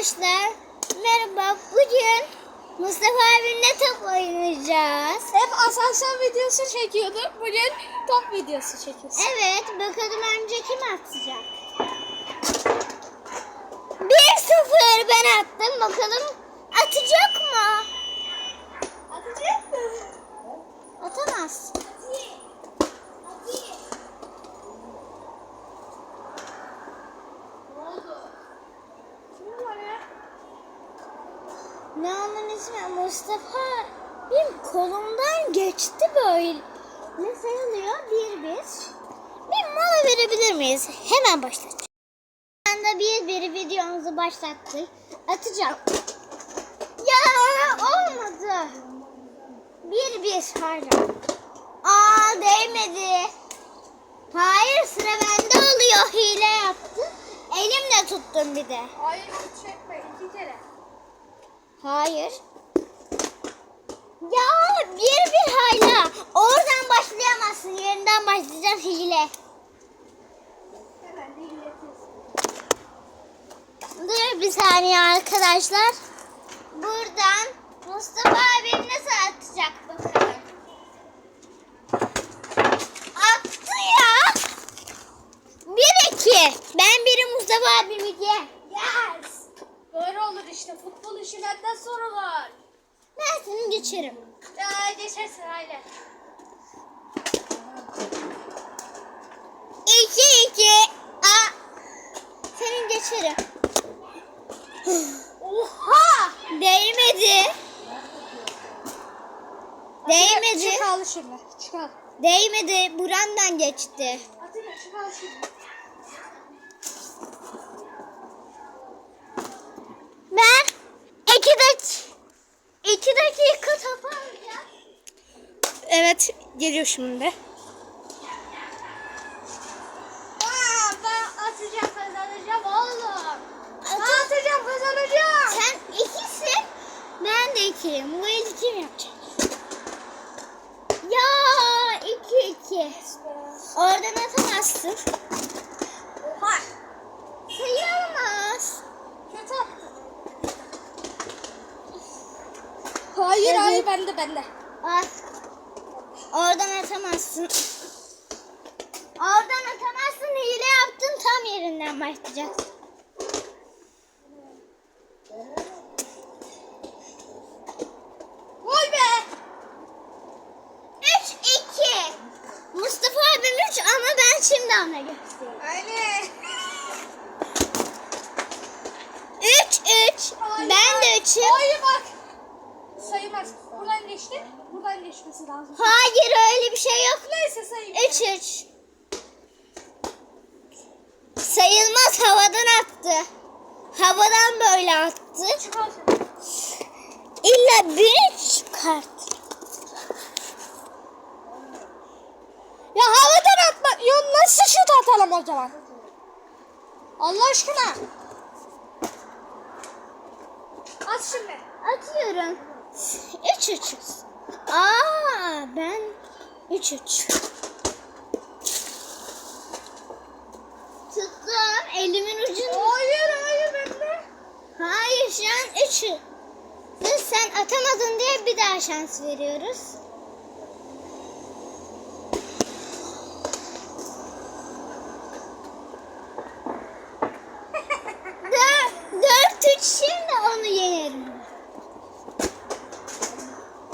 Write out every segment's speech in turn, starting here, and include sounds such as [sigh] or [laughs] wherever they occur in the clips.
Arkadaşlar merhaba bugün Mustafa abimle top oynayacağız. Hep asansör videosu çekiyorduk. Bugün top videosu çekiyoruz. Evet bakalım önce kim atacak? 1-0 ben attım bakalım atacak mı? Atacak mı? Atamaz. Ne oldu? Kim var ya? Ne onun ismi Mustafa benim kolumdan geçti böyle. Ne sayılıyor? Bir bir. Bir mola verebilir miyiz? Hemen başlatacağım. Şu anda bir bir videomuzu başlattık. Atacağım. Ya olmadı. Bir bir hala. Aa değmedi. Hayır sıra bende oluyor. Hile yaptım. Elimle tuttum bir de. Hayır çekme iki kere. Hayır. Ya bir bir hala. Oradan başlayamazsın. Yerinden başlayacaksın hile. Dur bir saniye arkadaşlar. Buradan Mustafa abim nasıl atacak bakalım. Attı ya. Bir iki. Ben biri Mustafa abim iki. Olur işte. Futbol işi benden sorulur. Ben seni geçerim. Ya geçersin haydi. İki iki. Aa, senin geçerim. Oha! Değmedi. Değmedi. Çık al şimdi. Çık al. Değmedi. Buramdan geçti. Atilla çık al şimdi. Ben iki dakika iki dakika top alacağım. Evet geliyor şimdi. Aa, ben atacağım kazanacağım oğlum. Ben atacağım kazanacağım. Sen ikisin. Ben de ikiyim. Bu eli kim yapacak? Ya iki iki. Oradan atamazsın. Oha! Sayılmaz. Kötü attın. Hayır hayır bende bende. At. Oradan atamazsın. Oradan atamazsın. Hile yaptın. Tam yerinden başlayacaksın. Vay be! 3-2. Mustafa abim 3 ama ben şimdi ona göstereyim. Aynen. 3-3. Hayır. Ben de 3'üm. Hayır bak. Sayılmaz. Buradan geçti. Buradan geçmesi lazım. Hayır öyle bir şey yok. Neyse sayayım. 3-3. Sayılmaz havadan attı. Havadan böyle attı. Çık al şimdi. İlla çıkart. Ya havadan atma. Ya nasıl şut atalım o zaman? Allah aşkına. At şimdi. Atıyorum. 3-3. Aa ben 3-3. Tuttum elimin ucunu. Hayır hayır bende. Hayır şu an 3. Kız sen atamadın diye bir daha şans veriyoruz. [laughs] Dört, üç şimdi onu yenerim.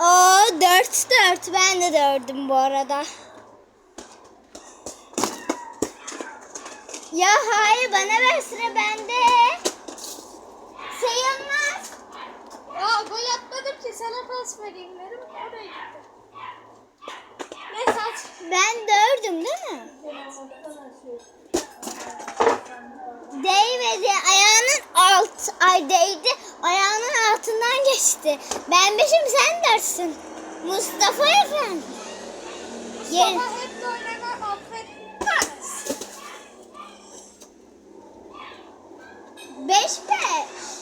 Oo dört dört ben de dördüm bu arada. Ya hayır bana ver sıra bende. Sayılmaz. Ya gol atmadım ki sana pas vereyim dedim. Oraya gitti. Neyse at. Ben dördüm değil mi? Değmedi. Ayağının alt ay değdi. Ayağının altından geçti. Ben beşim sen dörtsün. Mustafa efendi. Gel. Hep affetmez. Beş beş.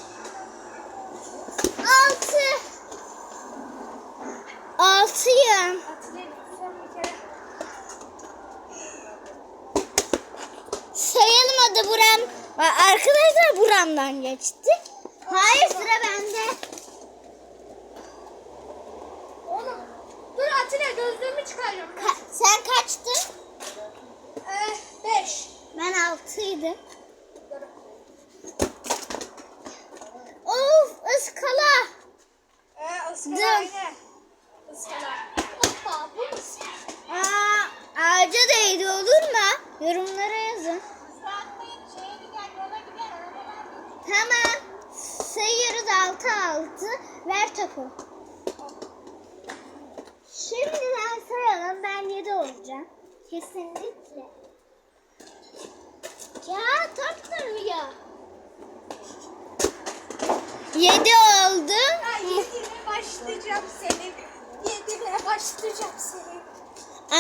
Altı. Altıyım. Sayılmadı buram. Arkadaşlar buramdan geçti. Hayır sıra bende. Oğlum. Dur Atilla gözlüğümü çıkarıyorum. Ka- sen kaçtın? Ee, beş. Ben altıydım. 6 6 ver topu. Şimdi ben saralım ben 7 olacağım. Kesinlikle. Ya top duruyor. 7 oldu. Ben 7'le başlayacağım seni. 7'le başlayacağım seni.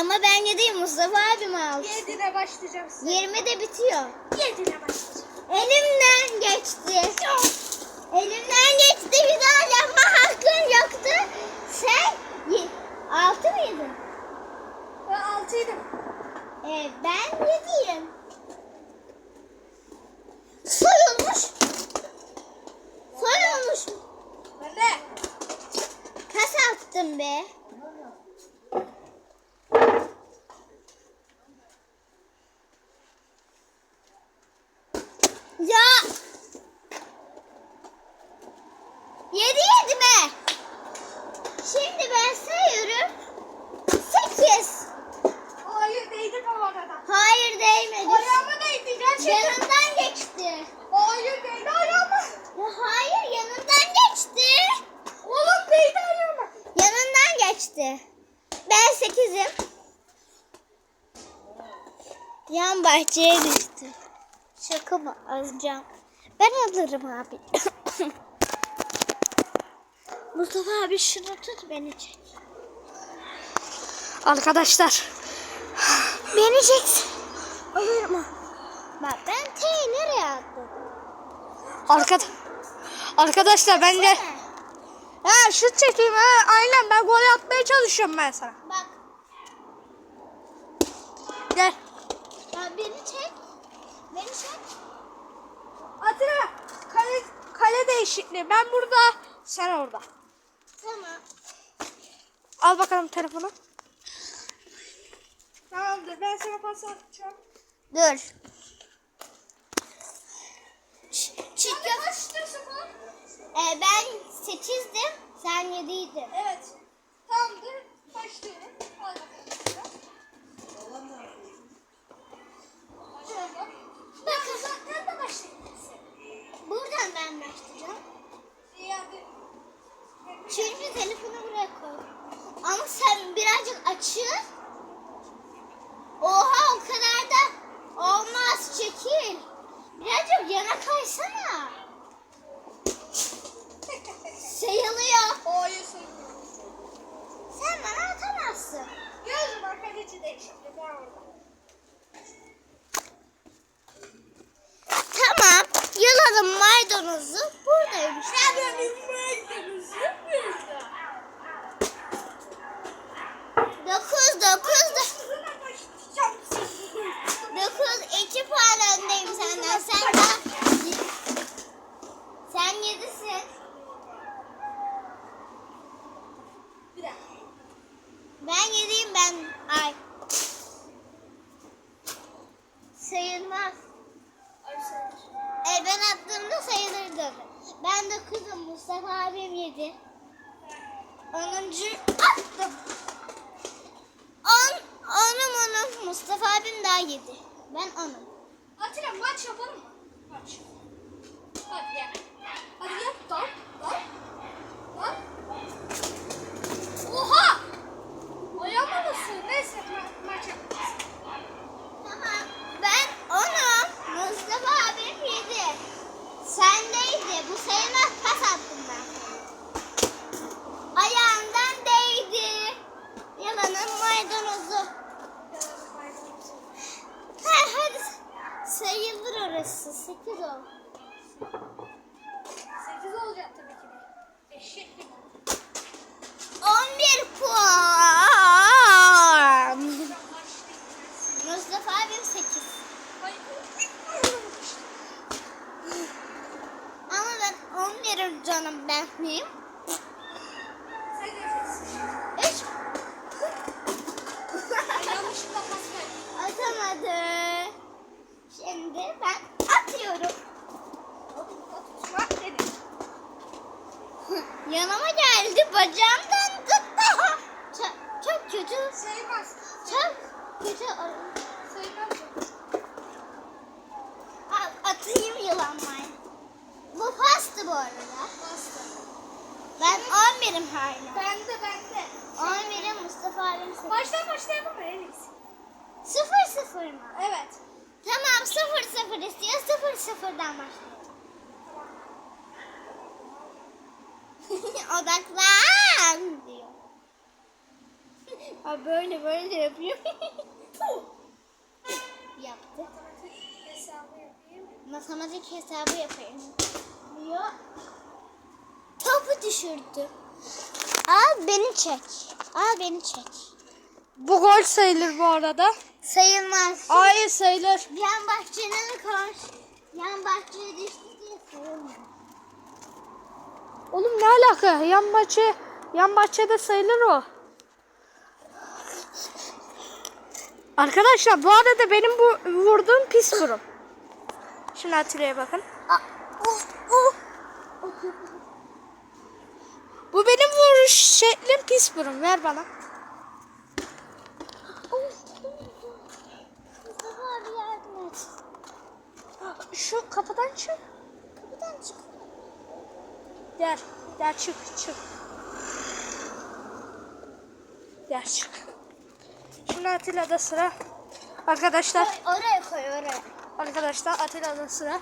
Ama ben 7'yim Mustafa abim aldı. 7'le başlayacağım seni. 20 de bitiyor. 7'le başlayacağım. Elimden geçti. Çok. Elimden geçti. Bir daha yapma hakkın yoktu. Sen altı mıydın? Ben altıydım. Ee, ben yediyim. Soyulmuş. Soyulmuş. Ben de. Kas attım be. Ya. Yedi yedi be. Şimdi ben sayıyorum. Sekiz. Hayır değdim o arada. Hayır değmedi. Ayağıma değdi gerçekten. Yanından geçti. Hayır değdi ayağıma. Ya hayır yanından geçti. Oğlum değdi ayağıma. Yanından geçti. Ben sekizim. Yan bahçeye düştü. Şaka mı? Alacağım. Ben alırım abi. [coughs] Mustafa abi şunu tut beni çek. Arkadaşlar. Beni çeksin. Alırım. Bak ben T'yi nereye attım? Arkada Arkadaşlar ben de ha şut çekeyim ha aynen ben gol atmaya çalışıyorum ben sana. Bak. Gel. Ya beni çek. Beni çek. Atilla kale, kale değişikliği. Ben burada sen orada. Tamam. Al bakalım telefonu. Tamamdır ben sana pas atacağım. Dur. Çünkü başlıyorsun lan? e, ben sekizdim, sen yediydin. Evet. Tamamdır. Başlıyorum. Al bakalım. Çünkü telefonu buraya koy. Ama sen birazcık açıl. Oha o kadar da olmaz çekil. Birazcık yana kaysana. Sayılıyor. Söylüyorum. Sen bana atamazsın. Gözüm kaleci değişikliği. Ben orada. Tamam. Yıladım maydanozu. Buradaymış. Sen benim maydanozu burada. Dokuz, dokuz, do- Kızına başlayacağım sizi. dokuz. iki puan öndeyim senden. Sen daha... Sen yedisin. Bir dakika. Ben yediyim ben. Ay. Sayılmaz. Ay sen. E ben attığımda sayılırdı. Ben dokuzum. Mustafa abim yedi. Onuncu attım. On, onum onum. Mustafa abim daha yedi. Ben onum. Atilla maç yapalım mı? Maç. Hadi gel. Hadi gel. Dal. Dal. Dal. Oha! Ayağıma nasıl? Neyse ma- maç. Ben onum. Mustafa abim yedi. Sendeydi. Bu sayılmaz pas attım ben. Ayağından değdi. Yalanın maydanozu. Ha, hadi sayılır orası. Sekiz ol. Sekiz olacak tabii ki. Eşek. On bir puan. Canım ben miyim? Üç. Yanlışlıkla. Atamadı. Şimdi ben atıyorum. Yanıma geldi bacağımdan. Çok, çok kötü. Çok kötü. Sayılmaz. Al, atayım yılanmayı. Bu pastı bu arada. Bastı. Ben 11'im hala. Bende bende. 11'im Mustafa abim 0. Baştan başlayalım mı Elix? 0 0 mı? Evet. Tamam 0 0 istiyor 0 0'dan başlayalım. [laughs] Odaklan diyor. [laughs] Ha böyle böyle yapıyor. [laughs] Yaptı. Hesabı yapayım. Matematik hesabı yapayım. Diyor. Topu düşürdü. Al beni çek. Al beni çek. Bu gol sayılır bu arada. Sayılmaz. Hayır sayılır. Yan bahçenin karşı. Yan bahçeye düştü diye sayılmaz. Oğlum ne alaka? Yan bahçe, yan bahçede sayılır o. Arkadaşlar bu arada benim bu vurduğum pis vurum. Şimdi Atilla'ya bakın. Aa, oh, oh. Bu benim vuruş şeklim pis vurum. Ver bana. Mustafa abi yardım et. Şu kapıdan çık. Kapıdan çık. Gel. Gel çık çık. Gel çık. Şimdi Atilla'da sıra. Arkadaşlar, Koy, oraya koy oraya. arkadaşlar Atilla'da sıra.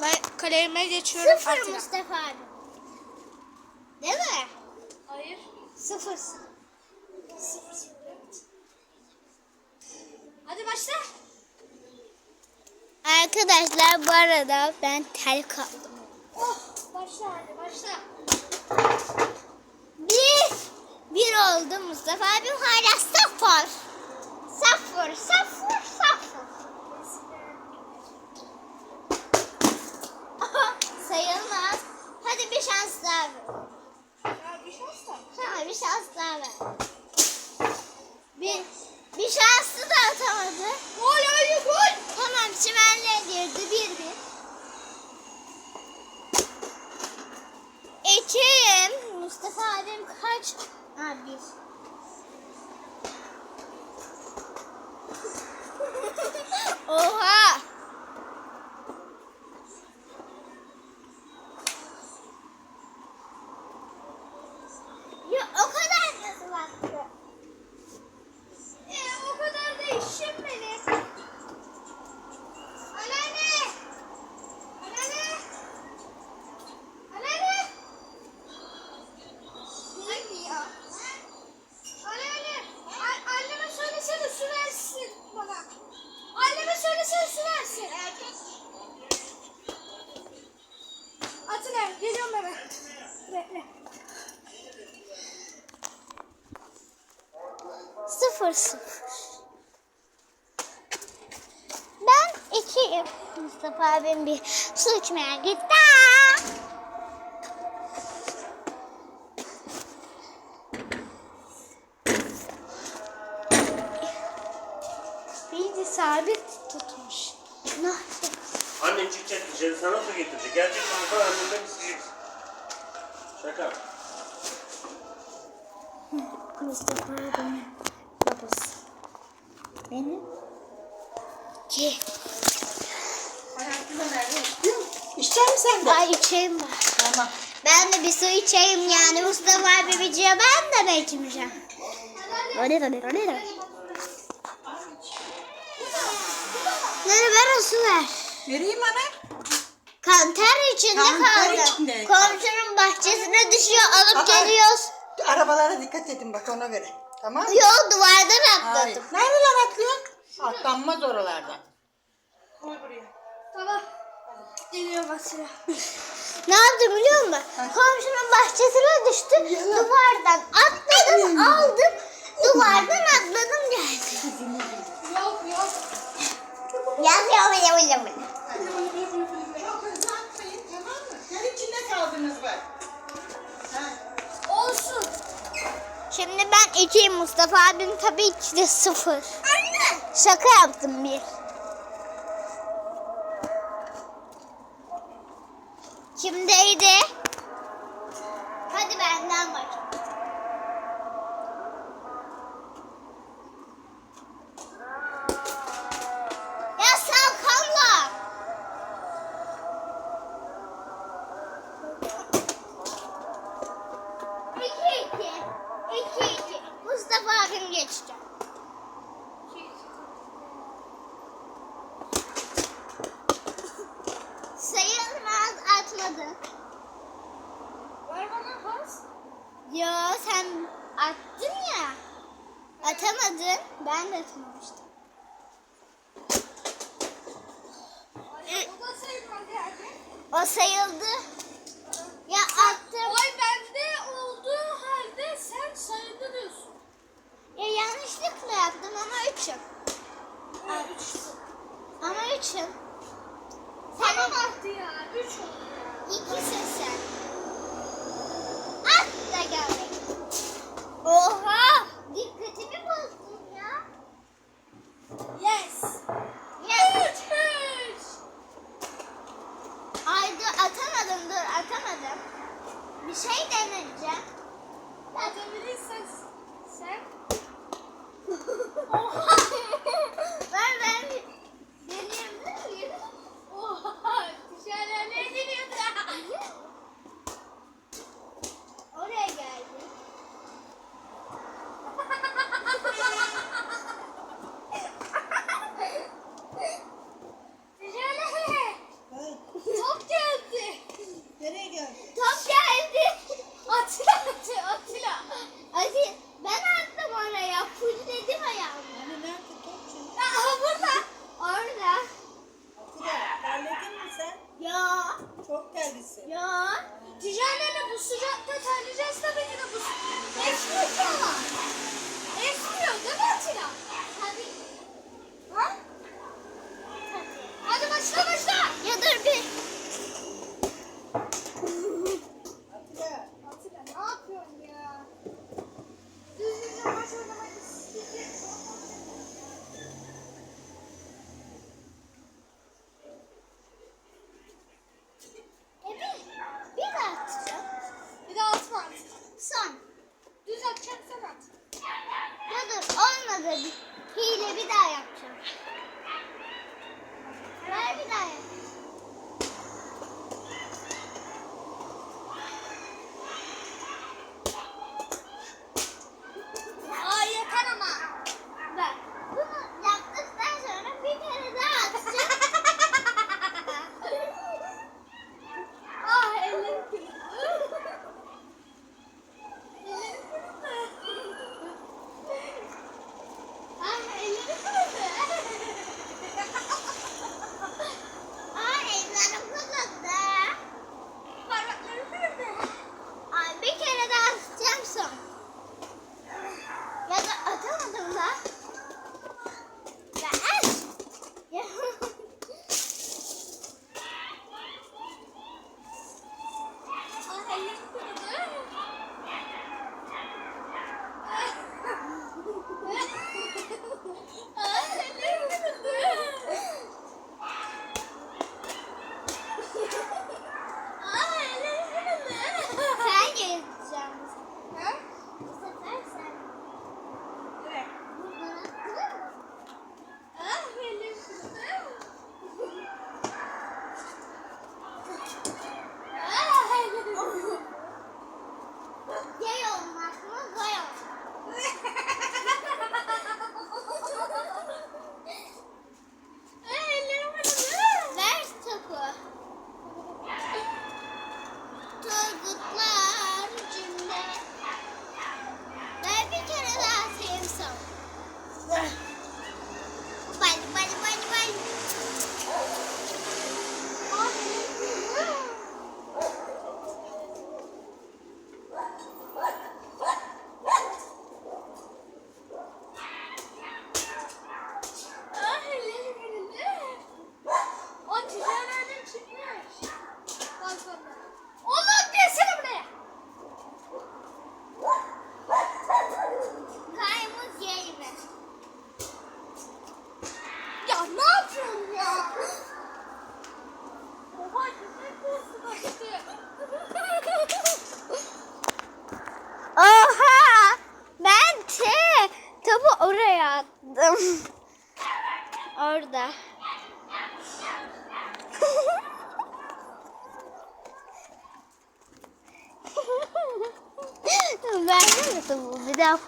Ben kaleme geçiyorum. Sıfır Atilla. Mustafa abi. Değil mi? Hayır. Sıfır. Hadi başla. Arkadaşlar bu arada ben tel kaldım. Oh, başla hadi başla. Bir. Bir oldu Mustafa abim hala sıfır. Sıfır, sıfır. Sayılmaz. Hadi bir şans daha ver. Ya bir şans da. Tamam bir şans daha ver. Bir, bir şansı da atamadı. Gol hayır gol. Tamam çimenle girdi. Bir bir. İkiyim. Mustafa abim kaç? Ha bir. Oha. Ya o kadar nasıl attı? Ee, o kadar da işim benim. Anneanne. Anneanne. Anneanne. Hangi ya? Anneanne. A- anneme söylesene su versin bana. Anneme söylesene su versin. Atilla geliyorum hemen. Bekle. Sıfır. Ben ikiyim. Mustafa abim bir su içmeye gitti. Bir sabit tutmuş. Nasıl? Annen çıkacak dışarı sana su getirecek. Gerçek kanka annenden isteyeceksin. Şaka. Mustafa babası. Benim. Ki. İçecek misin sen de? Ay içeyim ben. Tamam. Ben de bir su içeyim yani. Mustafa abi biciyor ben de ben içmeyeceğim. Öyle öyle öyle. Nere ver o su ver. Vereyim ana. Kanter içinde Kanter kaldı. içinde. Komşunun bahçesine düşüyor alıp Aa. geliyoruz. Arabalara dikkat edin bak ona göre. Tamam mı? Yok duvardan Hayır. atladım. Nereden atlıyorsun? Atlanmaz oralardan. Tamam. Geliyor Basira. [laughs] Ne yaptım biliyor musun? Komşunun bahçesine düştü. Duvardan atladım aldım. Duvardan atladım geldim. Yok yok. Yaz yaz yaz yaz. Çok hızlı atmayın tamam mı? Sen içinde kal aldınız bak. Şimdi ben ikiyim Mustafa abim tabii ki de sıfır. Anne. Şaka yaptım bir. Kimdeydi? Atamadın. Ben de atmamıştım. Ay, o da sayıldı. Ya attım. Oy bende olduğu halde sen sayılıyorsun. Ya yanlışlıkla yaptım ama üçüm. Ha, üç. Ama üçüm. Sen Sen attı ya. Üç oldu ya. ikisin sen. At da geldik. Oha! Dikkatimi bozdun ya. Yes. Ya. Üç. Üç. Ay dur atamadım dur atamadım. Bir şey deneyeceğim. Atabilirsen sen. Oha! ben ben deneyebilir miyim? Oha. Dışarıda ne deniyordu? Oraya geldi. Dışarıda. Ay, Top geldi. Nereye geldin? Top geldi. Atilla attı. Atilla. Hadi ben attım oraya. Full dedim ayağımı. Hani nerede topçu? Aha burada. Orada. Atilla, terledin mi sen? Ya. Terlisin. Ya. Ticaretle bu sıcakta terleyeceğiz tabii ki de bu Esmiyor ki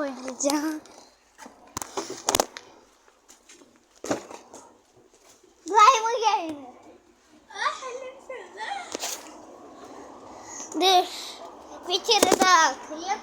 fırlayacağım. Slime'ı geldi. Dur. Bir kere daha atayım.